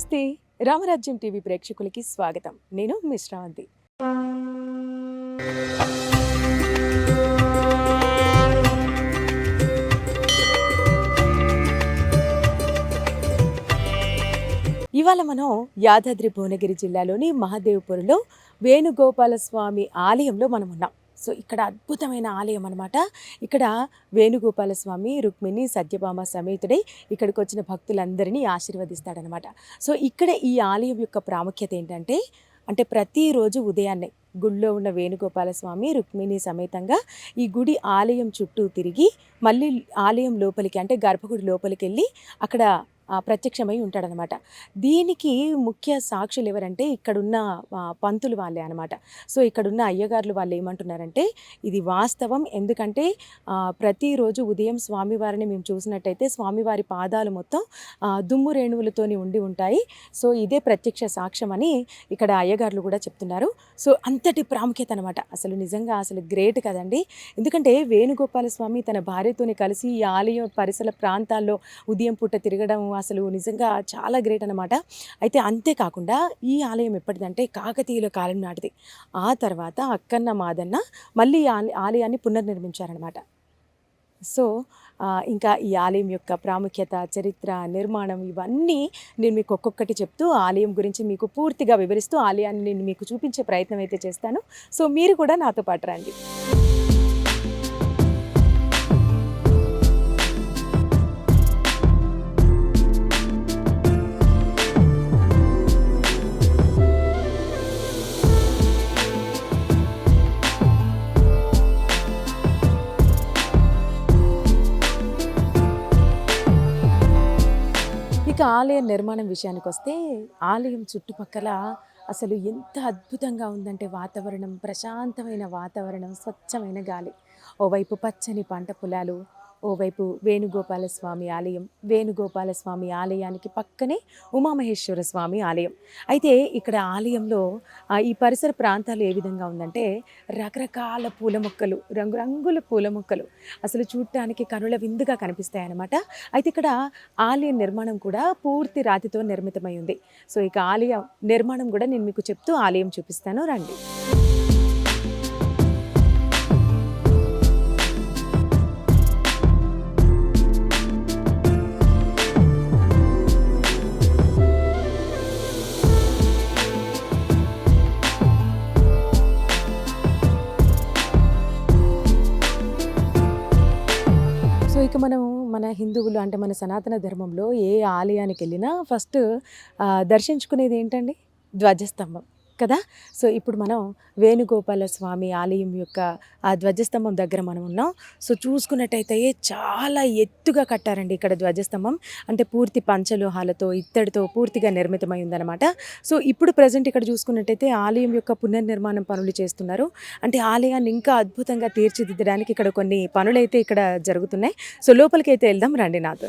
నమస్తే రామరాజ్యం టీవీ ప్రేక్షకులకి స్వాగతం. నేను మిశ్రావంతి ఇవాళ మనం యాదాద్రి భువనగిరి జిల్లాలోని మహాదేవ్పూర్లో వేణుగోపాల స్వామి ఆలయంలో మనం ఉన్నాం సో ఇక్కడ అద్భుతమైన ఆలయం అనమాట ఇక్కడ వేణుగోపాల స్వామి రుక్మిణి సత్యభామ సమేతుడై ఇక్కడికి వచ్చిన భక్తులందరినీ ఆశీర్వదిస్తాడనమాట సో ఇక్కడ ఈ ఆలయం యొక్క ప్రాముఖ్యత ఏంటంటే అంటే ప్రతిరోజు ఉదయాన్నే గుడిలో ఉన్న వేణుగోపాల స్వామి రుక్మిణి సమేతంగా ఈ గుడి ఆలయం చుట్టూ తిరిగి మళ్ళీ ఆలయం లోపలికి అంటే గర్భగుడి లోపలికి వెళ్ళి అక్కడ ప్రత్యక్షమై ఉంటాడనమాట. దీనికి ముఖ్య సాక్షులు ఎవరంటే ఇక్కడున్న పంతులు వాళ్ళే అనమాట. సో ఇక్కడున్న అయ్యగారులు వాళ్ళు ఏమంటున్నారంటే ఇది వాస్తవం. ఎందుకంటే ప్రతిరోజు ఉదయం స్వామివారిని మేము చూసినట్టయితే స్వామివారి పాదాలు మొత్తం దుమ్ము రేణువులతోని ఉండి ఉంటాయి. సో ఇదే ప్రత్యక్ష సాక్ష్యం అని ఇక్కడ అయ్యగారులు కూడా చెప్తున్నారు. సో అంతటి ప్రాముఖ్యత అనమాట. అసలు నిజంగా అసలు గ్రేట్ కదండి. ఎందుకంటే వేణుగోపాల స్వామి తన భార్యతోని కలిసి ఈ ఆలయం పరిసర ప్రాంతాల్లో ఉదయం పూట తిరగడం అసలు నిజంగా చాలా గ్రేట్ అనమాట అయితే అంతేకాకుండా ఈ ఆలయం ఎప్పటిదంటే కాకతీయుల కాలం నాటిది. ఆ తర్వాత అక్కన్న మాదన్న మళ్ళీ ఈ ఆల- ఆలయాన్ని పునర్నిర్మించారనమాట సో ఇంకా ఈ ఆలయం యొక్క ప్రాముఖ్యత చరిత్ర నిర్మాణం ఇవన్నీ నేను మీకు ఒక్కొక్కటి చెప్తూ ఆలయం గురించి మీకు పూర్తిగా వివరిస్తూ ఆలయాన్ని నేను మీకు చూపించే ప్రయత్నం అయితే చేస్తాను. సో మీరు కూడా నాతో పాటు రండి. ఇక ఆలయ నిర్మాణం విషయానికి వస్తే ఆలయం చుట్టుపక్కల అసలు ఎంత అద్భుతంగా ఉందంటే వాతావరణం ప్రశాంతమైన వాతావరణం స్వచ్ఛమైన గాలి. ఓవైపు పచ్చని పంట పొలాలు ఓవైపు వేణుగోపాల స్వామి ఆలయం వేణుగోపాల స్వామి ఆలయానికి పక్కనే ఉమామహేశ్వర స్వామి ఆలయం. అయితే ఇక్కడ ఆలయంలో ఈ పరిసర ప్రాంతాలు ఏ విధంగా ఉందంటే రకరకాల పూల మొక్కలు రంగురంగుల పూల మొక్కలు అసలు చూడటానికి కనుల విందుగా కనిపిస్తాయన్నమాట. అయితే ఇక్కడ ఆలయ నిర్మాణం కూడా పూర్తి రాతితో నిర్మితమై ఉంది. సో ఇక ఆలయ నిర్మాణం కూడా నేను మీకు చెప్తూ ఆలయం చూపిస్తాను. రండి. హిందువులు అంటే మన సనాతన ధర్మంలో ఏ ఆలయానికి వెళ్ళినా ఫస్ట్ దర్శించుకునేది ఏంటండి? ధ్వజస్తంభం. కదా? సో ఇప్పుడు మనం వేణుగోపాల స్వామి ఆలయం యొక్క ఆ ధ్వజస్తంభం దగ్గర మనం ఉన్నాం. సో చూసుకున్నట్టయితే చాలా ఎత్తుగా కట్టారండి ఇక్కడ ధ్వజస్తంభం. అంటే పూర్తి పంచలోహాలతో ఇత్తడితో పూర్తిగా నిర్మితమై ఉందన్నమాట. సో ఇప్పుడు ప్రజెంట్ ఇక్కడ చూసుకున్నట్టయితే ఆలయం యొక్క పునర్నిర్మాణం పనులు చేస్తున్నారు. అంటే ఆలయాన్ని ఇంకా అద్భుతంగా తీర్చిదిద్దడానికి ఇక్కడ కొన్ని పనులైతే ఇక్కడ జరుగుతున్నాయి. సో లోపలికి అయితే వెళ్దాం రండి నాతో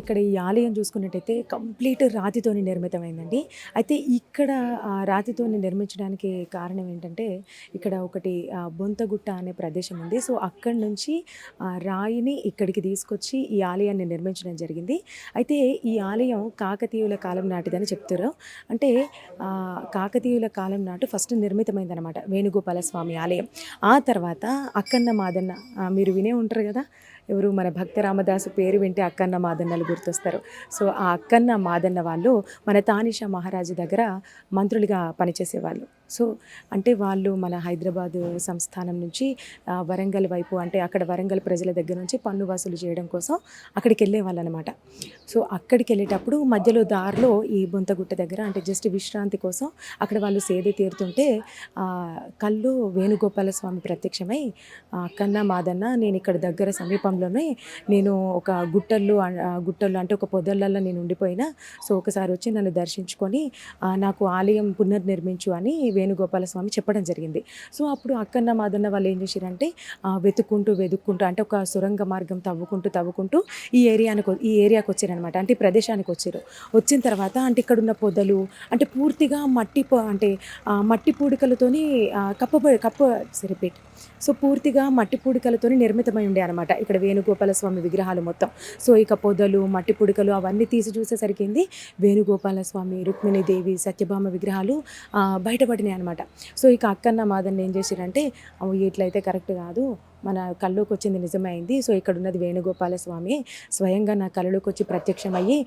ఇక్కడ ఈ ఆలయం చూసుకున్నట్టయితే కంప్లీట్ రాతితోని నిర్మితమైందండి. అయితే ఇక్కడ రాతితోని నిర్మించడానికి కారణం ఏంటంటే ఇక్కడ ఒకటి బొంతగుట్ట అనే ప్రదేశం ఉంది. సో అక్కడి నుంచి రాయిని ఇక్కడికి తీసుకొచ్చి ఈ ఆలయాన్ని నిర్మించడం జరిగింది. అయితే ఈ ఆలయం కాకతీయుల కాలం నాటిదని చెప్తారు. అంటే కాకతీయుల కాలం నాటు ఫస్ట్ నిర్మితమైందనమాట వేణుగోపాల స్వామి ఆలయం. ఆ తర్వాత అక్కన్న మాదన్న మీరు వినే ఉంటారు కదా ఎవరు మన భక్త రామదాసు పేరు వింటే అక్కన్న మాదన్నలు గుర్తొస్తారు. సో ఆ అక్కన్న మాదన్న వాళ్ళు మన తానిషా మహారాజు దగ్గర మంత్రులుగా పనిచేసేవాళ్ళు. సో అంటే వాళ్ళు మన హైదరాబాద్ సంస్థానం నుంచి వరంగల్ వైపు అంటే అక్కడ వరంగల్ ప్రజల దగ్గర నుంచి పన్ను వసూలు చేయడం కోసం అక్కడికి వెళ్ళేవాళ్ళు అనమాట సో అక్కడికి వెళ్ళేటప్పుడు మధ్యలో దారిలో ఈ బొంతగుట్ట దగ్గర అంటే జస్ట్ విశ్రాంతి కోసం అక్కడ వాళ్ళు సేద తీరుతుంటే కళ్ళు వేణుగోపాల స్వామి ప్రత్యక్షమై ఆ, కన్నా మాదన్న నేను ఇక్కడ దగ్గర సమీపంలోనే నేను ఒక గుట్టల్లో గుట్టల్లో అంటే ఒక పొదలల్లో నేను ఉండిపోయినా సో ఒకసారి వచ్చి నన్ను దర్శించుకొని నాకు ఆలయం పునర్నిర్మించు అని వేణుగోపాల స్వామి చెప్పడం జరిగింది. సో అప్పుడు అక్కన్న మాదన్న వాళ్ళు ఏం చేశారంటే వెతుక్కుంటూ వెతుక్కుంటూ అంటే ఒక సొరంగ మార్గం తవ్వుకుంటూ తవ్వుకుంటూ ఈ ఏరియానికి ఈ ఏరియాకి వచ్చారనమాట అంటే ఈ ప్రదేశానికి వచ్చారు. వచ్చిన తర్వాత అంటే ఇక్కడ ఉన్న పొదలు అంటే పూర్తిగా మట్టి అంటే మట్టి పూడికలతోని కప్పబడి కప్ప సరిపెట్టి సో పూర్తిగా మట్టి పూడికలతో నిర్మితమై ఉండే అనమాట ఇక్కడ వేణుగోపాల స్వామి విగ్రహాలు మొత్తం. సో ఇక పొదలు మట్టి పుడికలు అవన్నీ తీసి చూసేసరికి వేణుగోపాల స్వామి రుక్మిణీదేవి సత్యభామ విగ్రహాలు బయటపడినాయి అనమాట సో ఇక అక్కన్న మాదన్న ఏం చేశారంటే ఇట్లయితే కరెక్ట్ కాదు. మన కళ్ళలోకి వచ్చింది నిజమైంది. సో ఇక్కడ ఉన్నది వేణుగోపాల స్వామి. స్వయంగా నా కళ్ళలోకి వచ్చి ప్రత్యక్షమయ్యి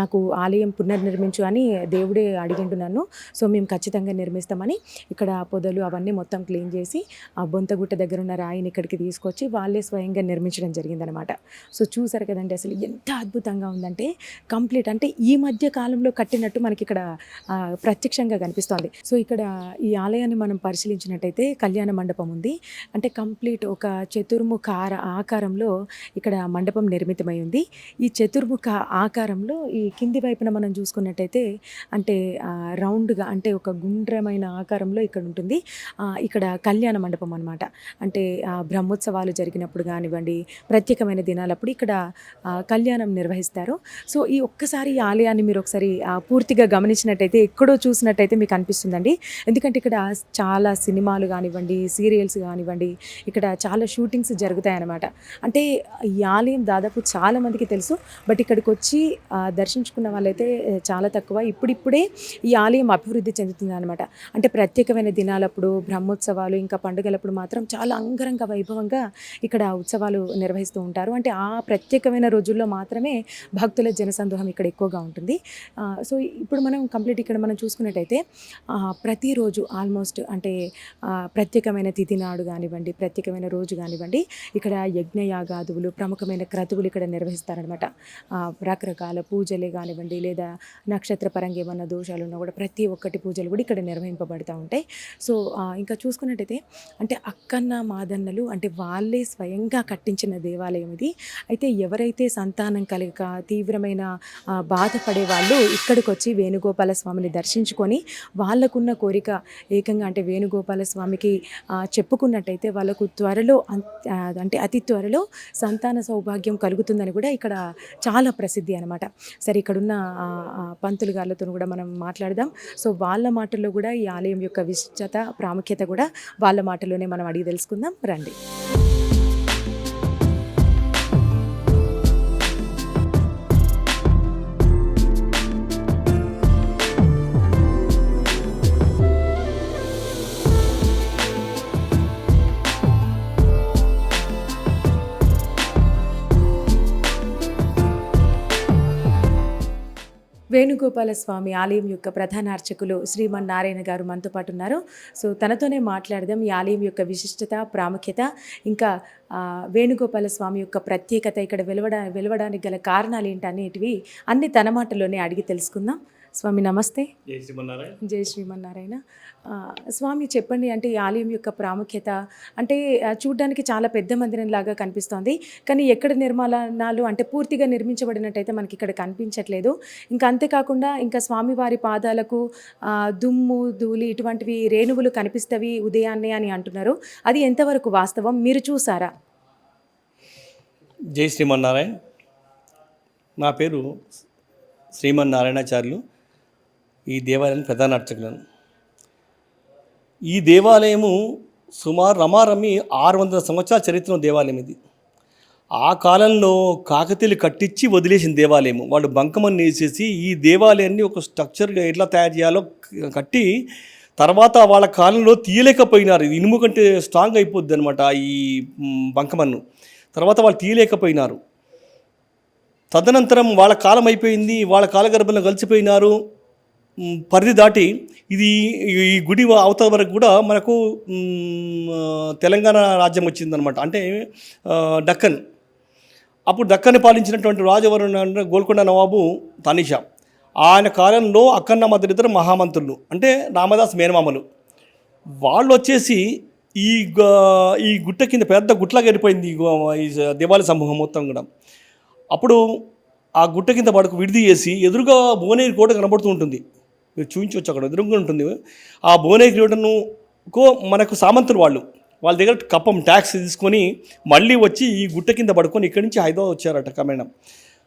నాకు ఆలయం పునర్నిర్మించు అని దేవుడే అడిగిండు నన్ను సో మేము ఖచ్చితంగా నిర్మిస్తామని ఇక్కడ పొదలు అవన్నీ మొత్తం క్లీన్ చేసి ఆ బొంతగుట్ట దగ్గర ఉన్న రాయిని ఇక్కడికి తీసుకొచ్చి వాళ్ళే స్వయంగా నిర్మించడం జరిగిందనమాట. సో చూసారు కదండి అసలు ఎంత అద్భుతంగా ఉందంటే కంప్లీట్ అంటే ఈ మధ్య కాలంలో కట్టినట్టు మనకి ఇక్కడ ప్రత్యక్షంగా కనిపిస్తోంది. సో ఇక్కడ ఈ ఆలయాన్ని మనం పరిశీలించినట్టయితే కళ్యాణ మండపం ఉంది. అంటే కంప్లీట్ ఒక చతుర్ముఖ ఆకారంలో ఇక్కడ మండపం నిర్మితమై ఉంది. ఈ చతుర్ముఖ ఆకారంలో ఈ కింది వైపున మనం చూసుకున్నట్టయితే అంటే రౌండ్గా అంటే ఒక గుండ్రమైన ఆకారంలో ఇక్కడ ఉంటుంది. ఇక్కడ కళ్యాణ మండపం అనమాట అంటే బ్రహ్మోత్సవాలు జరిగినప్పుడు కానివ్వండి ప్రత్యేకమైన దినాలప్పుడు ఇక్కడ కళ్యాణం నిర్వహిస్తారు. సో ఈ ఒక్కసారి ఈ ఆలయాన్ని మీరు ఒకసారి పూర్తిగా గమనించినట్టయితే ఎక్కడో చూసినట్టయితే మీకు అనిపిస్తుందండి. ఎందుకంటే ఇక్కడ చాలా సినిమాలు కానివ్వండి సీరియల్స్ కానివ్వండి ఇక్కడ చాలా షూటింగ్స్ జరుగుతాయి అన్నమాట అంటే ఈ ఆలయం దాదాపు చాలా మందికి తెలుసు. బట్ ఇక్కడికి వచ్చి దర్శించుకున్న వాళ్ళైతే చాలా తక్కువ. ఇప్పుడిప్పుడే ఈ ఆలయం అభివృద్ధి చెందుతుంది అనమాట అంటే ప్రత్యేకమైన దినాలప్పుడు బ్రహ్మోత్సవాలు ఇంకా పండుగలప్పుడు మాత్రం చాలా అంగరంగ వైభవంగా ఇక్కడ ఉత్సవాలు నిర్వహిస్తూ ఉంటారు. అంటే ఆ ప్రత్యేకమైన రోజుల్లో మాత్రమే భక్తుల జనసందోహం ఇక్కడ ఎక్కువగా ఉంటుంది. సో ఇప్పుడు మనం కంప్లీట్ ఇక్కడ మనం చూసుకున్నట్టయితే ప్రతిరోజు ఆల్మోస్ట్ అంటే ప్రత్యేకమైన తిథి నాడు కానివ్వండి ప్రత్యేకమైన రోజు కానివ్వండి ఇక్కడ యజ్ఞయాగాదువులు ప్రముఖమైన క్రతువులు ఇక్కడ నిర్వహిస్తారనమాట రకరకాల పూజలే కానివ్వండి లేదా నక్షత్ర పరంగా ఏమన్నా దోషాలు ఉన్నా కూడా ప్రతి ఒక్కటి పూజలు కూడా ఇక్కడ నిర్వహింపబడుతూ ఉంటాయి. సో ఇంకా చూసుకున్నట్టయితే అంటే అక్కన్న మాదన్నలు అంటే వాళ్ళే స్వయంగా కట్టించిన దేవాలయం ఇది. అయితే ఎవరైతే సంతానం కలిగక తీవ్రమైన బాధపడే వాళ్ళు ఇక్కడికి వచ్చి వేణుగోపాల స్వామిని దర్శించుకొని వాళ్ళకున్న కోరిక ఏకంగా అంటే వేణుగోపాల స్వామికి చెప్పుకున్నట్టయితే వాళ్ళకు త్వరలో త్వరలో అంటే అతి త్వరలో సంతాన సౌభాగ్యం కలుగుతుందని కూడా ఇక్కడ చాలా ప్రసిద్ధి అనమాట సరే ఇక్కడున్న పంతులు గారులతో కూడా మనం మాట్లాడదాం. సో వాళ్ళ మాటల్లో కూడా ఈ ఆలయం యొక్క విశిష్టత ప్రాముఖ్యత కూడా వాళ్ళ మాటలోనే మనం అడిగి తెలుసుకుందాం. రండి. వేణుగోపాల స్వామి ఆలయం యొక్క ప్రధాన అర్చకులు శ్రీమన్ నారాయణ గారు మనతో పాటు ఉన్నారు. సో తనతోనే మాట్లాడదాం. ఈ ఆలయం యొక్క విశిష్టత ప్రాముఖ్యత ఇంకా వేణుగోపాల స్వామి యొక్క ప్రత్యేకత ఇక్కడ వెలువడా వెలువడానికి గల కారణాలు ఏంటి అనేటివి అన్ని తన మాటలోనే అడిగి తెలుసుకుందాం. స్వామి నమస్తే. జై శ్రీమన్నారాయణ. జై శ్రీమన్నారాయణ. ఆ, స్వామి చెప్పండి అంటే ఈ ఆలయం యొక్క ప్రాముఖ్యత. అంటే చూడ్డానికి చాలా పెద్ద మందిరం లాగా కనిపిస్తోంది. కానీ ఎక్కడ నిర్మాణాలు అంటే పూర్తిగా నిర్మించబడినట్టయితే మనకి ఇక్కడ కనిపించట్లేదు. ఇంకా అంతేకాకుండా ఇంకా స్వామివారి పాదాలకు దుమ్ము ధూళి ఇటువంటివి రేణువులు కనిపిస్తవి ఉదయాన్నే అని అంటున్నారు. అది ఎంతవరకు వాస్తవం? మీరు చూసారా? జై శ్రీమన్నారాయణ. నా పేరు శ్రీమన్నారాయణాచార్యులు. ఈ దేవాలయం ప్రధాన అర్చకులను. ఈ దేవాలయము సుమారు రమారమి ఆరు వందల సంవత్సరాల చరిత్ర దేవాలయం ఇది. ఆ కాలంలో కాకతీయులు కట్టించి వదిలేసిన దేవాలయము. వాళ్ళు బంకమని వేసేసి ఈ దేవాలయాన్ని ఒక స్ట్రక్చర్గా ఎట్లా తయారు చేయాలో కట్టి తర్వాత వాళ్ళ కాలంలో తీయలేకపోయినారు. ఇనుము కంటే స్ట్రాంగ్ అయిపోద్ది అనమాట ఈ బంకమన్ను. తర్వాత వాళ్ళు తీయలేకపోయినారు. తదనంతరం వాళ్ళ కాలం అయిపోయింది. వాళ్ళ కాలగర్భంలో కలిసిపోయినారు. పరిధి దాటి ఇది ఈ గుడి అవతల వరకు కూడా మనకు తెలంగాణ రాజ్యం వచ్చిందనమాట అంటే డక్కన్. అప్పుడు దక్కన్ని పాలించినటువంటి రాజవరు గోల్కొండ నవాబు తనిషా. ఆయన కాలంలో అక్కన్న మద్దరిద్దరు మహామంత్రులు అంటే రామదాస్ మేనమామలు. వాళ్ళు వచ్చేసి ఈ ఈ గుట్ట కింద పెద్ద గుట్లాగా వెళ్ళిపోయింది ఈ ఈ దేవాలయ సమూహం మొత్తం కూడా. అప్పుడు ఆ గుట్ట కింద పడకు విడిది చేసి ఎదురుగా భువనగిరి కోట కనబడుతూ ఉంటుంది. మీరు చూపించవచ్చు అక్కడ ఎదురుగా ఉంటుంది ఆ భువనగిరి మనకు సామంతులు వాళ్ళు. వాళ్ళ దగ్గర కప్పం ట్యాక్స్ తీసుకొని మళ్ళీ వచ్చి ఈ గుట్ట కింద పడుకొని ఇక్కడి నుంచి హైదరాబాద్ వచ్చారట కమేణం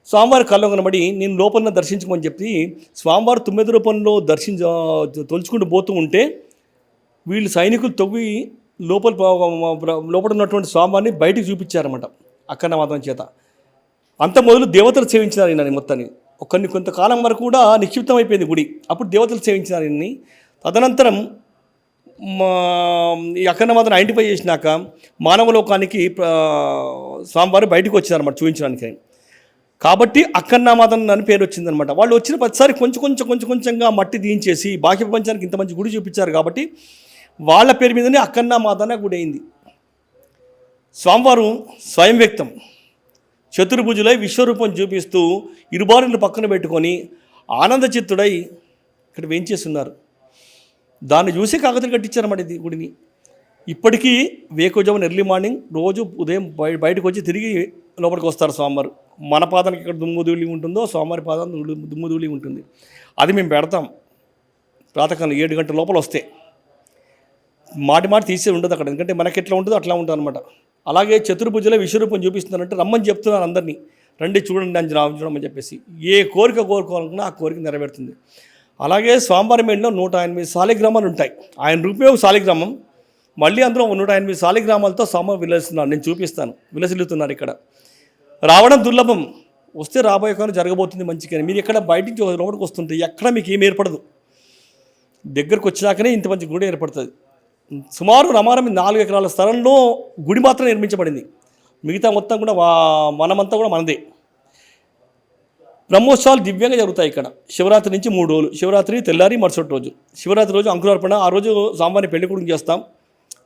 స్వామివారి కళ్ళు కనబడి నేను లోపల దర్శించమని చెప్పి స్వామివారు తొమ్మిది రూపంలో దర్శించ తొలుచుకుంటూ పోతూ ఉంటే వీళ్ళు సైనికులు తవ్వి లోపల లోపల ఉన్నటువంటి స్వామివారిని బయటికి చూపించారన్నమాట అక్కన్న మాత్రం చేత. అంత మొదలు దేవతలు సేవించినారు ఈయనని మొత్తాన్ని. కొన్ని కొంతకాలం వరకు కూడా నిక్షిప్తం అయిపోయింది గుడి. అప్పుడు దేవతలు సేవించినారు ఇన్ని. తదనంతరం మా ఈ అక్కన్న మాత్రం ఐడెంటిఫై చేసినాక మానవలోకానికి లోకానికి స్వామివారు బయటకు వచ్చారన్నమాట చూపించడానికి. కాబట్టి అక్కన్నామాతన్ అని పేరు వచ్చిందనమాట వాళ్ళు వచ్చిన ప్రతిసారి కొంచెం కొంచెం కొంచెం కొంచెంగా మట్టి దించేసి బాహ్య ప్రపంచానికి ఇంత మంచి గుడి చూపించారు కాబట్టి వాళ్ళ పేరు మీదనే అక్కన్నామాదన గుడి అయింది స్వామివారు స్వయం వ్యక్తం. చతుర్భుజులై విశ్వరూపం చూపిస్తూ ఇరుబారులు పక్కన పెట్టుకొని ఆనంద చిత్తుడై ఇక్కడ వేయించేస్తున్నారు. దాన్ని చూసి కాకతలు కట్టించారన్నమాట ఇది గుడిని. ఇప్పటికీ వేకుజామున ఎర్లీ మార్నింగ్ రోజు ఉదయం బయ బయటకు వచ్చి తిరిగి లోపలికి వస్తారు స్వామివారు. మన పాదానికి ఇక్కడ దుమ్ము ధూళి ఉంటుందో స్వామివారి పాదం ధూళి- దుమ్ము ధూళి ఉంటుంది. అది మేము పెడతాం. ప్రాతకాలం ఏడు గంటల లోపల వస్తే. మాటి మాటి తీసే ఉండదు అక్కడ. ఎందుకంటే మనకి ఎట్లా ఉంటుందో అట్లా ఉంటుంది అనమాట అలాగే చతుర్భుజలో విశ్వరూపం చూపిస్తున్నారంటే రమ్మని చెప్తున్నాను అందరినీ. రండి చూడండి అని చూడమని చెప్పేసి. ఏ కోరిక కోరుకోవాలనుకున్నా ఆ కోరిక నెరవేరుతుంది. అలాగే స్వామివారి మేడలో నూట ఎనిమిది సాలిగ్రామాలు ఉంటాయి. ఆయన రూపే ఒక సాలిగ్రామం మళ్ళీ అందులో నూట ఎనిమిది సాలిగ్రామాలతో స్వామి విలసిస్తున్నారు. నేను చూపిస్తాను. విలసిల్లుతున్నారు ఇక్కడ. రావడం దుర్లభం. వస్తే రాబోయే కాలం జరగబోతుంది మంచిగా మీరు ఎక్కడ బయట నుంచి లోపలికి వస్తుంటే ఎక్కడ మీకు ఏం ఏర్పడదు. దగ్గరకు వచ్చినాకనే ఇంత మంచి గుడి ఏర్పడుతుంది. సుమారు రమారం నాలుగు ఎకరాల స్థలంలో గుడి మాత్రం నిర్మించబడింది. మిగతా మొత్తం కూడా మనమంతా కూడా మనదే. బ్రహ్మోత్సవాలు దివ్యంగా జరుగుతాయి ఇక్కడ. శివరాత్రి నుంచి మూడు రోజులు శివరాత్రి తెల్లారి మరుసటి రోజు. శివరాత్రి రోజు అంకురార్పణ ఆ రోజు స్వామివారి పెళ్ళి కూడా చేస్తాం.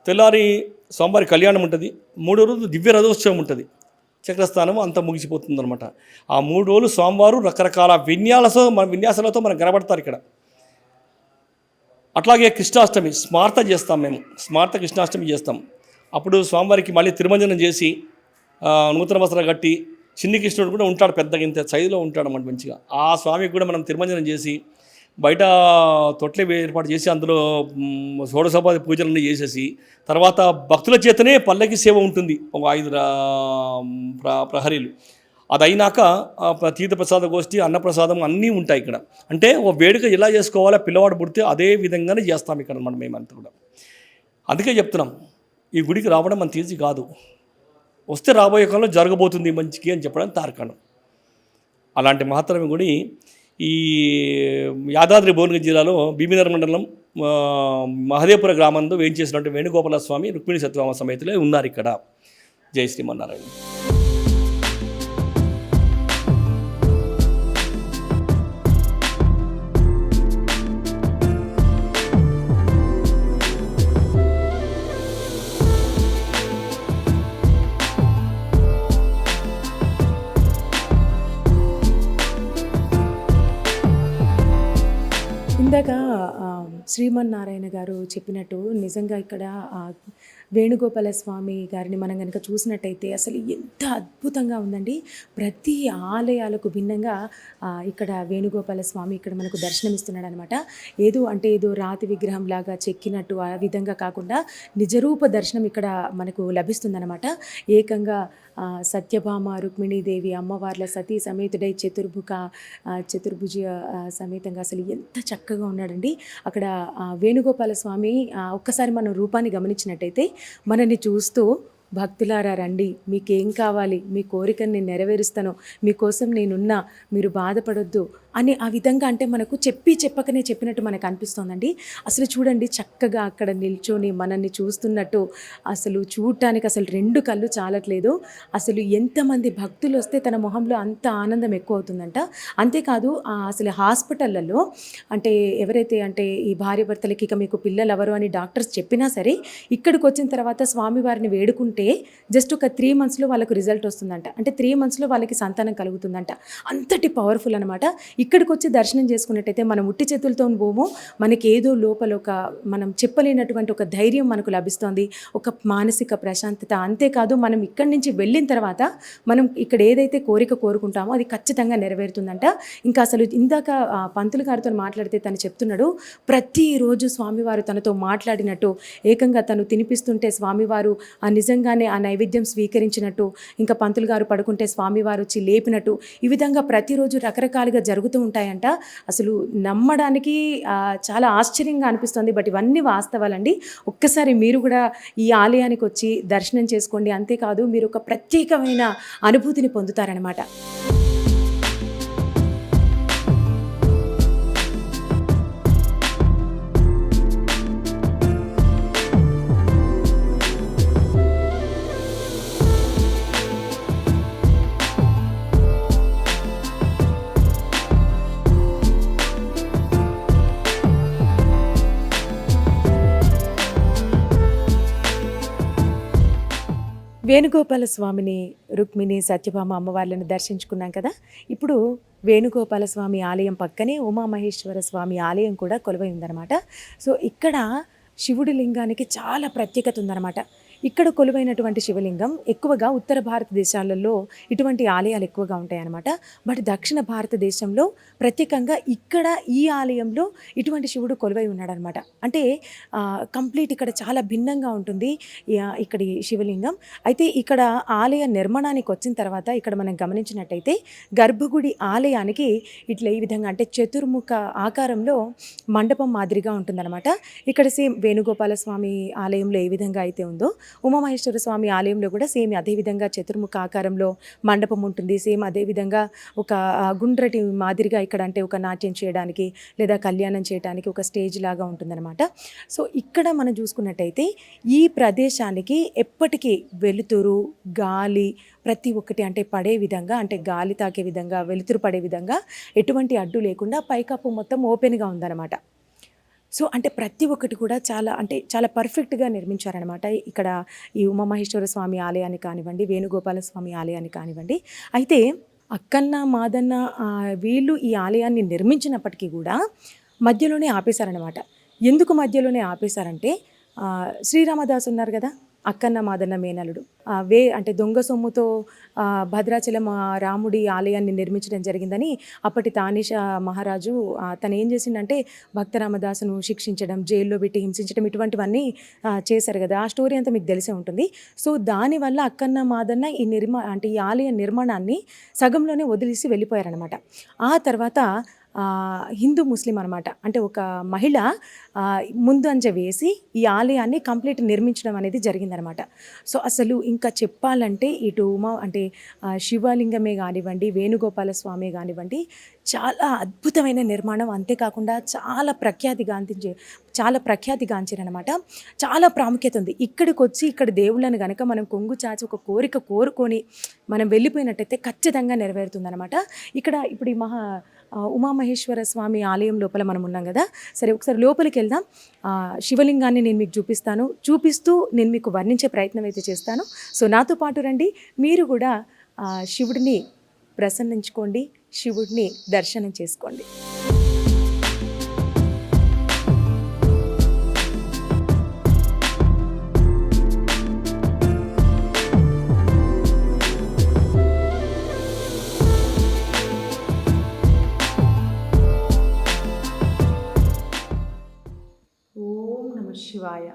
తెల్లారి స్వామివారి కళ్యాణం ఉంటుంది. మూడో రోజు దివ్య రథోత్సవం ఉంటుంది. చక్రస్థానం అంతా ముగిసిపోతుంది అనమాట ఆ మూడు రోజులు స్వామివారు రకరకాల విన్యాస మన విన్యాసాలతో మనకు కనబడతారు ఇక్కడ. అట్లాగే కృష్ణాష్టమి స్మార్త చేస్తాం మేము. స్మార్త కృష్ణాష్టమి చేస్తాం. అప్పుడు స్వామివారికి మళ్ళీ తిరుమంజనం చేసి నూతన వస్త్రం కట్టి చిన్ని కృష్ణుడు కూడా ఉంటాడు పెద్దగా ఇంత సైజులో ఉంటాడు అన్నమాట మంచిగా. ఆ స్వామికి కూడా మనం తిరుమంజనం చేసి బయట తొట్లే ఏర్పాటు చేసి అందులో మ్, షోడశోపాధి పూజలన్నీ చేసేసి తర్వాత భక్తుల చేతనే పల్లకి సేవ ఉంటుంది. ఒక ఐదు ప్ర ప్రహరీలు. అది అయినాక తీర్థప్రసాద గోష్ఠి అన్నప్రసాదం అన్నీ ఉంటాయి ఇక్కడ. అంటే ఓ వేడుక ఎలా చేసుకోవాలో పిల్లవాడు పుడితే అదే విధంగానే చేస్తాం ఇక్కడ మనం మేమంతా కూడా. అందుకే చెప్తున్నాం ఈ గుడికి రావడం మన తీర్చి కాదు. వస్తే రాబోయే కాలంలో జరగబోతుంది మంచికి అని చెప్పడం తార్కాణం. అలాంటి మహత్తరమైన గుడి ఈ యాదాద్రి భువనగిరి జిల్లాలో భీమినగర్ మండలం మహదేపుర గ్రామంలో వేయించేసినటువంటి వేణుగోపాల స్వామి రుక్మిణి సత్యవామ సమేతలే ఉన్నారు ఇక్కడ. జై శ్రీమన్నారాయణ. శ్రీమన్నారాయణ గారు చెప్పినట్టు నిజంగా ఇక్కడ వేణుగోపాల స్వామి గారిని మనం కనుక చూసినట్టయితే అసలు ఎంత అద్భుతంగా ఉందండి. ప్రతి ఆలయాలకు భిన్నంగా ఇక్కడ వేణుగోపాల స్వామి ఇక్కడ మనకు దర్శనమిస్తున్నాడు అనమాట ఏదో అంటే ఏదో రాతి విగ్రహం లాగా చెక్కినట్టు ఆ విధంగా కాకుండా నిజరూప దర్శనం ఇక్కడ మనకు లభిస్తుందన్నమాట ఏకంగా సత్యభామ రుక్మిణీదేవి అమ్మవార్ల సతీ సమేతుడై చతుర్భుక చతుర్భుజ సమేతంగా అసలు ఎంత చక్కగా ఉన్నాడండి. అక్కడ వేణుగోపాల స్వామి ఒక్కసారి మనం రూపాన్ని గమనించినట్టయితే మనల్ని చూస్తూ భక్తులారా రండి మీకేం కావాలి మీ కోరికను నేను నెరవేరుస్తాను మీకోసం నేనున్నా మీరు బాధపడొద్దు అని ఆ విధంగా అంటే మనకు చెప్పి చెప్పకనే చెప్పినట్టు మనకు అనిపిస్తోందండి. అసలు చూడండి చక్కగా అక్కడ నిల్చొని మనల్ని చూస్తున్నట్టు అసలు చూడటానికి అసలు రెండు కళ్ళు చాలట్లేదు. అసలు ఎంతమంది భక్తులు వస్తే తన మొహంలో అంత ఆనందం ఎక్కువ అవుతుందంట అంతేకాదు అసలు హాస్పిటళ్ళల్లో అంటే ఎవరైతే అంటే ఈ భార్య భర్తలకి ఇక మీకు పిల్లలు ఎవరు అని డాక్టర్స్ చెప్పినా సరే ఇక్కడికి వచ్చిన తర్వాత స్వామివారిని వేడుకుంటే జస్ట్ ఒక త్రీ మంత్స్లో వాళ్ళకు రిజల్ట్ వస్తుందంట. అంటే త్రీ మంత్స్లో వాళ్ళకి సంతానం కలుగుతుందంట. అంతటి పవర్ఫుల్ అనమాట ఇక్కడికి వచ్చి దర్శనం చేసుకున్నట్టయితే మనం ఉట్టి చేతులతో పోము. మనకి ఏదో లోపల ఒక మనం చెప్పలేనటువంటి ఒక ధైర్యం మనకు లభిస్తుంది. ఒక మానసిక ప్రశాంతత. అంతేకాదు మనం ఇక్కడి నుంచి వెళ్ళిన తర్వాత మనం ఇక్కడ ఏదైతే కోరిక కోరుకుంటామో అది ఖచ్చితంగా నెరవేరుతుందంట. ఇంకా అసలు ఇందాక ఆ, పంతులు గారితో మాట్లాడితే తను చెప్తున్నాడు ప్రతిరోజు స్వామివారు తనతో మాట్లాడినట్టు ఏకంగా తను తినిపిస్తుంటే స్వామివారు ఆ నిజంగానే ఆ నైవేద్యం స్వీకరించినట్టు ఇంకా పంతులు గారు పడుకుంటే స్వామివారు వచ్చి లేపినట్టు ఈ విధంగా ప్రతిరోజు రకరకాలుగా జరుగుతూ ఉంటాయంట. అసలు నమ్మడానికి చాలా ఆశ్చర్యంగా అనిపిస్తుంది. బట్ ఇవన్నీ వాస్తవాలండి. ఒక్కసారి మీరు కూడా ఈ ఆలయానికి వచ్చి దర్శనం చేసుకోండి. అంతేకాదు మీరు ఒక ప్రత్యేకమైన అనుభూతిని పొందుతారనమాట వేణుగోపాల స్వామిని రుక్మిణి సత్యభామ అమ్మవార్లను దర్శించుకున్నాం కదా. ఇప్పుడు వేణుగోపాల స్వామి ఆలయం పక్కనే ఉమామహేశ్వర స్వామి ఆలయం కూడా కొలువై ఉందన్నమాట. సో ఇక్కడ శివుడి లింగానికి చాలా ప్రత్యేకత ఉందన్నమాట. ఇక్కడ కొలువైనటువంటి శివలింగం ఎక్కువగా ఉత్తర భారతదేశాలలో ఇటువంటి ఆలయాలు ఎక్కువగా ఉంటాయన్నమాట. బట్ దక్షిణ భారతదేశంలో ప్రత్యేకంగా ఇక్కడ ఈ ఆలయంలో ఇటువంటి శివుడు కొలువై ఉన్నాడనమాట అంటే కంప్లీట్ ఇక్కడ చాలా భిన్నంగా ఉంటుంది ఇక్కడ ఈ శివలింగం. అయితే ఇక్కడ ఆలయ నిర్మాణానికి వచ్చిన తర్వాత ఇక్కడ మనం గమనించినట్టయితే గర్భగుడి ఆలయానికి ఇట్లా ఈ విధంగా అంటే చతుర్ముఖ ఆకారంలో మండపం మాదిరిగా ఉంటుందన్నమాట. ఇక్కడ సేమ్ వేణుగోపాల స్వామి ఆలయంలో ఏ విధంగా అయితే ఉందో ఉమామహేశ్వర స్వామి ఆలయంలో కూడా సేమ్ అదే విధంగా చతుర్ముఖ ఆకారంలో మండపం ఉంటుంది. సేమ్ అదే విధంగా ఒక గుండ్రటి మాదిరిగా ఇక్కడ అంటే ఒక నాట్యం చేయడానికి లేదా కళ్యాణం చేయడానికి ఒక స్టేజ్ లాగా ఉంటుందన్నమాట. సో ఇక్కడ మనం చూసుకున్నట్టయితే ఈ ప్రదేశానికి ఎప్పటికీ వెలుతురు గాలి ప్రతి ఒక్కటి అంటే పడే విధంగా అంటే గాలి తాకే విధంగా వెలుతురు పడే విధంగా ఎటువంటి అడ్డు లేకుండా పైకప్పు మొత్తం ఓపెన్గా ఉందన్నమాట. సో అంటే ప్రతి ఒక్కటి కూడా చాలా అంటే చాలా పర్ఫెక్ట్గా నిర్మించారనమాట ఇక్కడ ఈ ఉమామహేశ్వర స్వామి ఆలయాన్ని కానివ్వండి వేణుగోపాల స్వామి ఆలయాన్ని కానివ్వండి. అయితే అక్కన్న మాదన్న వీళ్ళు ఈ ఆలయాన్ని నిర్మించినప్పటికీ కూడా మధ్యలోనే ఆపేశారనమాట ఎందుకు మధ్యలోనే ఆపేశారంటే శ్రీరామదాస్ ఉన్నారు కదా అక్కన్న మాదన్న మేనలుడు వే అంటే దొంగ సొమ్ముతో భద్రాచలం రాముడి ఆలయాన్ని నిర్మించడం జరిగిందని అప్పటి తానిష మహారాజు తను ఏం చేసిండంటే భక్త రామదాసును శిక్షించడం జైల్లో పెట్టి హింసించడం ఇటువంటివన్నీ చేశారు కదా. ఆ స్టోరీ అంతా మీకు తెలిసే ఉంటుంది. సో దానివల్ల అక్కన్న మాదన్న ఈ నిర్మా అంటే ఈ ఆలయ నిర్మాణాన్ని సగంలోనే వదిలేసి వెళ్ళిపోయారనమాట ఆ తర్వాత హిందూ ముస్లిం అనమాట అంటే ఒక మహిళ ముందు అంజ వేసి ఈ ఆలయాన్ని కంప్లీట్ నిర్మించడం అనేది జరిగిందనమాట సో అసలు ఇంకా చెప్పాలంటే ఇటు ఉమా అంటే శివలింగమే కానివ్వండి వేణుగోపాల స్వామి కానివ్వండి చాలా అద్భుతమైన నిర్మాణం. అంతేకాకుండా చాలా ప్రఖ్యాతి గాంధించే చాలా ప్రఖ్యాతి గాంచిరనమాట చాలా ప్రాముఖ్యత ఉంది. ఇక్కడికి వచ్చి ఇక్కడ దేవుళ్ళని కనుక మనం కొంగు చాచి ఒక కోరిక కోరుకొని మనం వెళ్ళిపోయినట్టయితే ఖచ్చితంగా నెరవేరుతుందనమాట ఇక్కడ ఇప్పుడు ఈ మహా ఉమామహేశ్వర స్వామి ఆలయం లోపల మనం ఉన్నాం కదా? సరే ఒకసారి లోపలికి వెళ్దాం. శివలింగాన్ని నేను మీకు చూపిస్తాను. చూపిస్తూ నేను మీకు వర్ణించే ప్రయత్నం అయితే చేస్తాను. సో నాతో పాటు రండి. మీరు కూడా శివుడిని ప్రసన్నించుకోండి. శివుడిని దర్శనం చేసుకోండి. శివాయ.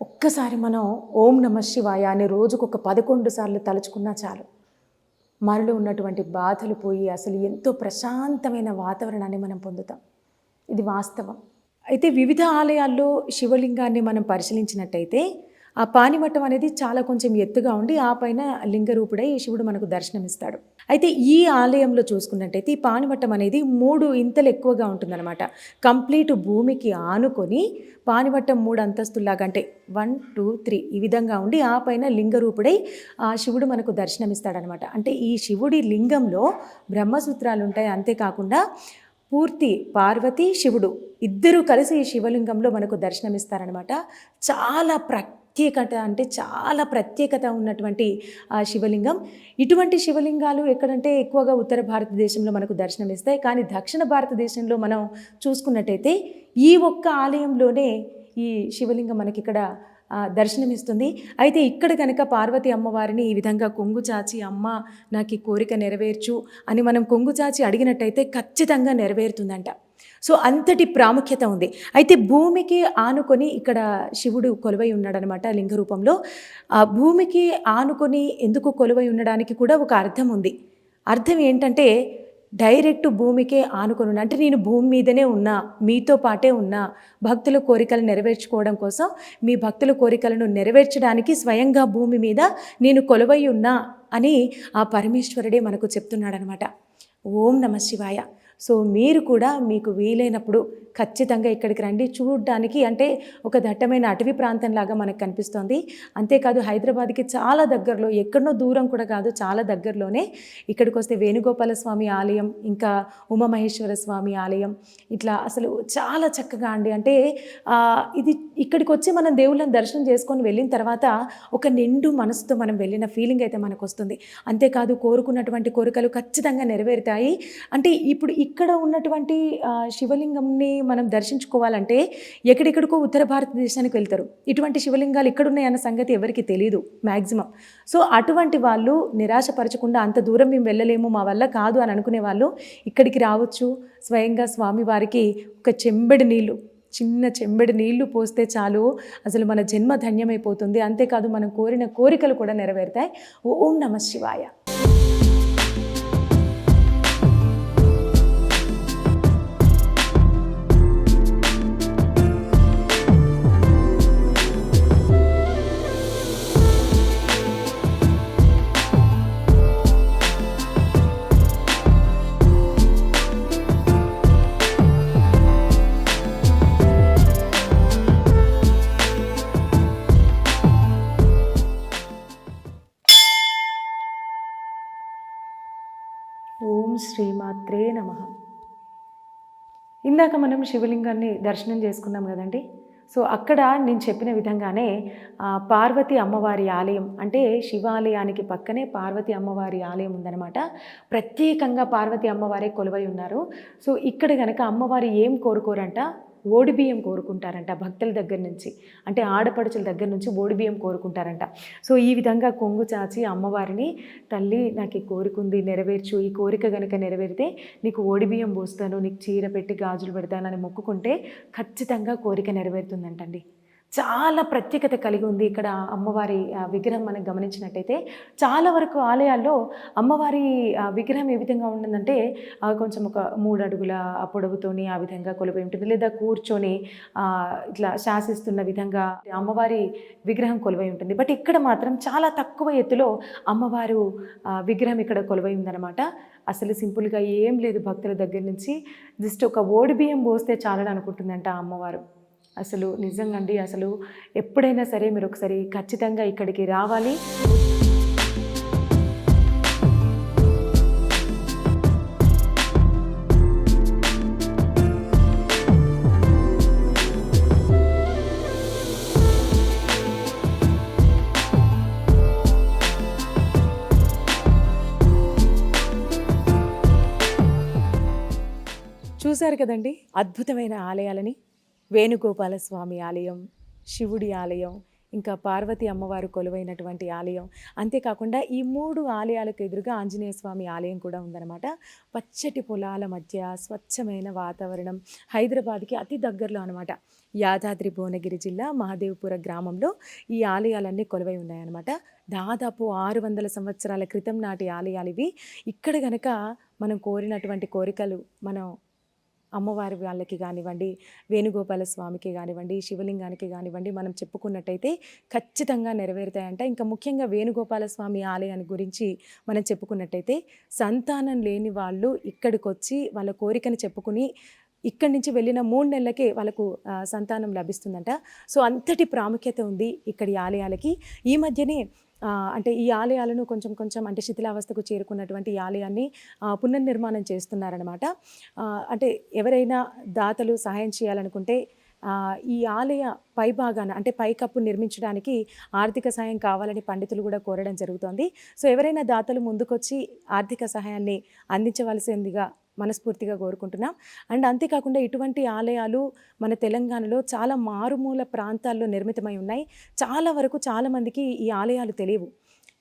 ఒక్కసారి మనం ఓం నమ శివాయ అని రోజుకు ఒక పదకొండు సార్లు తలుచుకున్నా చాలు. మనలో ఉన్నటువంటి బాధలు పోయి అసలు ఎంతో ప్రశాంతమైన వాతావరణాన్ని మనం పొందుతాం. ఇది వాస్తవం. అయితే వివిధ ఆలయాల్లో శివలింగాన్ని మనం పరిశీలించినట్టయితే ఆ పానిమట్టం అనేది చాలా కొంచెం ఎత్తుగా ఉండి ఆ పైన లింగరూపుడై శివుడు మనకు దర్శనమిస్తాడు. అయితే ఈ ఆలయంలో చూసుకున్నట్టయితే ఈ పానిమట్టం అనేది మూడు ఇంతలు ఎక్కువగా ఉంటుందన్నమాట. కంప్లీట్ భూమికి ఆనుకొని పానిమట్టం మూడు అంతస్తుల్లాగా అంటే వన్ టూ త్రీ ఈ విధంగా ఉండి ఆ పైన లింగరూపుడై ఆ శివుడు మనకు దర్శనమిస్తాడనమాట అంటే ఈ శివుడి లింగంలో బ్రహ్మసూత్రాలు ఉంటాయి అంతేకాకుండా పూర్తి పార్వతి శివుడు ఇద్దరూ కలిసి ఈ శివలింగంలో మనకు దర్శనమిస్తారనమాట చాలా ప్రక్ ప్రత్యేకత అంటే చాలా ప్రత్యేకత ఉన్నటువంటి ఆ శివలింగం. ఇటువంటి శివలింగాలు ఎక్కడంటే ఎక్కువగా ఉత్తర భారతదేశంలో మనకు దర్శనమిస్తాయి. కానీ దక్షిణ భారతదేశంలో మనం చూసుకున్నట్టయితే ఈ ఒక్క ఆలయంలోనే ఈ శివలింగం మనకి ఇక్కడ దర్శనమిస్తుంది. అయితే ఇక్కడ కనుక పార్వతి అమ్మవారిని ఈ విధంగా కొంగు చాచి అమ్మ నాకు ఈ కోరిక నెరవేర్చు అని మనం కొంగు చాచి అడిగినట్టయితే ఖచ్చితంగా నెరవేరుతుందంట. సో అంతటి ప్రాముఖ్యత ఉంది. అయితే భూమికి ఆనుకొని ఇక్కడ శివుడు కొలువై ఉన్నాడనమాట లింగ రూపంలో ఆ భూమికి ఆనుకొని ఎందుకు కొలువై ఉండడానికి కూడా ఒక అర్థం ఉంది. అర్థం ఏంటంటే డైరెక్ట్ భూమికే ఆనుకొని అంటే నేను భూమి మీదనే ఉన్నా మీతో పాటే ఉన్నా భక్తుల కోరికలు నెరవేర్చుకోవడం కోసం మీ భక్తుల కోరికలను నెరవేర్చడానికి స్వయంగా భూమి మీద నేను కొలువై ఉన్నా అని ఆ పరమేశ్వరుడే మనకు చెప్తున్నాడనమాట. ఓం నమ శివాయ. సో మీరు కూడా మీకు వీలైనప్పుడు ఖచ్చితంగా ఇక్కడికి రండి. చూడడానికి అంటే ఒక దట్టమైన అటవీ ప్రాంతంలాగా మనకు కనిపిస్తోంది. అంతేకాదు హైదరాబాద్కి చాలా దగ్గరలో ఎక్కడనో దూరం కూడా కాదు చాలా దగ్గరలోనే ఇక్కడికి వస్తే వేణుగోపాల స్వామి ఆలయం ఇంకా ఉమామహేశ్వర స్వామి ఆలయం. ఇట్లా అసలు చాలా చక్కగా అండి. అంటే ఇది ఇక్కడికి వచ్చి మనం దేవుళ్ళని దర్శనం చేసుకొని వెళ్ళిన తర్వాత ఒక నిండు మనసుతో మనం వెళ్ళిన ఫీలింగ్ అయితే మనకు వస్తుంది. అంతేకాదు కోరుకున్నటువంటి కోరికలు ఖచ్చితంగా నెరవేరుతాయి. అంటే ఇప్పుడు ఇక్కడ ఉన్నటువంటి శివలింగంని మనం దర్శించుకోవాలంటే ఎక్కడెక్కడికో ఉత్తర భారతదేశానికి వెళ్తారు. ఇటువంటి శివలింగాలు ఇక్కడ ఉన్నాయన్న సంగతి ఎవరికి తెలియదు మ్యాక్సిమం సో అటువంటి వాళ్ళు నిరాశపరచకుండా అంత దూరం మేము వెళ్ళలేము మా వల్ల కాదు అని అనుకునే వాళ్ళు ఇక్కడికి రావచ్చు. స్వయంగా స్వామివారికి ఒక చెంబడి నీళ్ళు చిన్న చెంబడి నీళ్ళు పోస్తే చాలు. అసలు మన జన్మ ధన్యమైపోతుంది. అంతేకాదు మనం కోరిన కోరికలు కూడా నెరవేరుతాయి. ఓం నమ శివాయ. ఇందాక మనం శివలింగాన్ని దర్శనం చేసుకున్నాం కదండి. సో అక్కడ నేను చెప్పిన విధంగానే పార్వతి అమ్మవారి ఆలయం అంటే శివాలయానికి పక్కనే పార్వతి అమ్మవారి ఆలయం ఉందన్నమాట. ప్రత్యేకంగా పార్వతి అమ్మవారే కొలువై ఉన్నారు. సో ఇక్కడ కనుక అమ్మవారి ఏం కోరుకోరంట? ఓడిబియ్యం కోరుకుంటారంట భక్తుల దగ్గర నుంచి. అంటే ఆడపడుచుల దగ్గర నుంచి ఓడిబియ్యం కోరుకుంటారంట. సో ఈ విధంగా కొంగు చాచి అమ్మవారిని తల్లి నాకు ఈ కోరిక నెరవేర్చు. ఈ కోరిక గనుక నెరవేరితే నీకు ఓడిబియ్యం పోస్తాను నీకు చీర పెట్టి గాజులు పెడతానని మొక్కుకుంటే ఖచ్చితంగా కోరిక నెరవేరుతుందంటండి. చాలా ప్రత్యేకత కలిగి ఉంది ఇక్కడ అమ్మవారి విగ్రహం మనం గమనించినట్టయితే. చాలా వరకు ఆలయాల్లో అమ్మవారి విగ్రహం ఏ విధంగా ఉంటుందంటే కొంచెం ఒక మూడు అడుగుల ఆ పొడవుతోని ఆ విధంగా కొలువై ఉంటుంది. లేదా కూర్చొని ఇట్లా శాసిస్తున్న విధంగా అమ్మవారి విగ్రహం కొలువై ఉంటుంది. బట్ ఇక్కడ మాత్రం చాలా తక్కువ ఎత్తులో అమ్మవారు విగ్రహం ఇక్కడ కొలువై ఉందన్నమాట. అసలు సింపుల్గా ఏం లేదు భక్తుల దగ్గర నుంచి. జస్ట్ ఒక ఓడి బియ్యం పోస్తే చాలని అనుకుంటుందంట అమ్మవారు. అసలు నిజంగా అండి అసలు ఎప్పుడైనా సరే మీరు ఒకసారి ఖచ్చితంగా ఇక్కడికి రావాలి. చూశారు కదండి అద్భుతమైన ఆలయాలని? వేణుగోపాల స్వామి ఆలయం శివుడి ఆలయం ఇంకా పార్వతి అమ్మవారు కొలువైనటువంటి ఆలయం. అంతేకాకుండా ఈ మూడు ఆలయాలకు ఎదురుగా ఆంజనేయ స్వామి ఆలయం కూడా ఉందన్నమాట. పచ్చటి పొలాల మధ్య స్వచ్ఛమైన వాతావరణం హైదరాబాద్కి అతి దగ్గరలో అనమాట యాదాద్రి భువనగిరి జిల్లా మహదేవ్పుర గ్రామంలో ఈ ఆలయాలన్నీ కొలువై ఉన్నాయన్నమాట. దాదాపు ఆరు వందల సంవత్సరాల క్రితం నాటి ఆలయాలు ఇవి. ఇక్కడ గనక మనం కోరినటువంటి కోరికలు మనం అమ్మవారి వాళ్ళకి కానివ్వండి వేణుగోపాల స్వామికి కానివ్వండి శివలింగానికి కానివ్వండి మనం చెప్పుకున్నట్టయితే ఖచ్చితంగా నెరవేరుతాయంట. ఇంకా ముఖ్యంగా వేణుగోపాల స్వామి ఆలయాన్ని గురించి మనం చెప్పుకున్నట్టయితే సంతానం లేని వాళ్ళు ఇక్కడికి వచ్చి వాళ్ళ కోరికని చెప్పుకుని ఇక్కడి నుంచి వెళ్ళిన మూడు నెలలకే వాళ్ళకు సంతానం లభిస్తుందంట. సో అంతటి ప్రాముఖ్యత ఉంది ఇక్కడి ఆలయాలకి. ఈ మధ్యనే అంటే ఈ ఆలయాలను కొంచెం కొంచెం అంటే శిథిలావస్థకు చేరుకున్నటువంటి ఈ ఆలయాన్ని పునర్నిర్మాణం చేస్తున్నారనమాట అంటే ఎవరైనా దాతలు సహాయం చేయాలనుకుంటే ఈ ఆలయ పైభాగాన అంటే పైకప్పు నిర్మించడానికి ఆర్థిక సహాయం కావాలని పండితులు కూడా కోరడం జరుగుతోంది. సో ఎవరైనా దాతలు ముందుకొచ్చి ఆర్థిక సహాయాన్ని అందించవలసిందిగా మనస్ఫూర్తిగా కోరుకుంటున్నాం. అండ్ అంతేకాకుండా ఇటువంటి ఆలయాలు మన తెలంగాణలో చాలా మారుమూల ప్రాంతాల్లో నిర్మితమై ఉన్నాయి. చాలా వరకు చాలామందికి ఈ ఆలయాలు తెలియవు.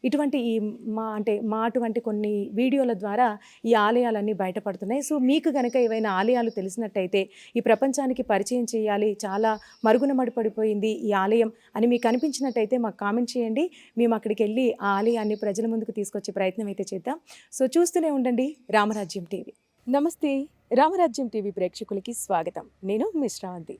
ఇటువంటి ఈ మా అంటే మా అటువంటి కొన్ని వీడియోల ద్వారా ఈ ఆలయాలన్నీ బయటపడుతున్నాయి. సో మీకు కనుక ఏవైనా ఆలయాలు తెలిసినట్టయితే ఈ ప్రపంచానికి పరిచయం చేయాలి చాలా మరుగున మడిపడిపోయింది ఈ ఆలయం అని మీకు అనిపించినట్టయితే మాకు కామెంట్ చేయండి. మేము అక్కడికి వెళ్ళి ఆ ఆలయాన్ని ప్రజల ముందుకు తీసుకొచ్చే ప్రయత్నం అయితే చేద్దాం. సో చూస్తూనే ఉండండి రామరాజ్యం టీవీ. నమస్తే రామరాజ్యం టీవీ ప్రేక్షకులకి స్వాగతం. నేను మిశ్రావంతి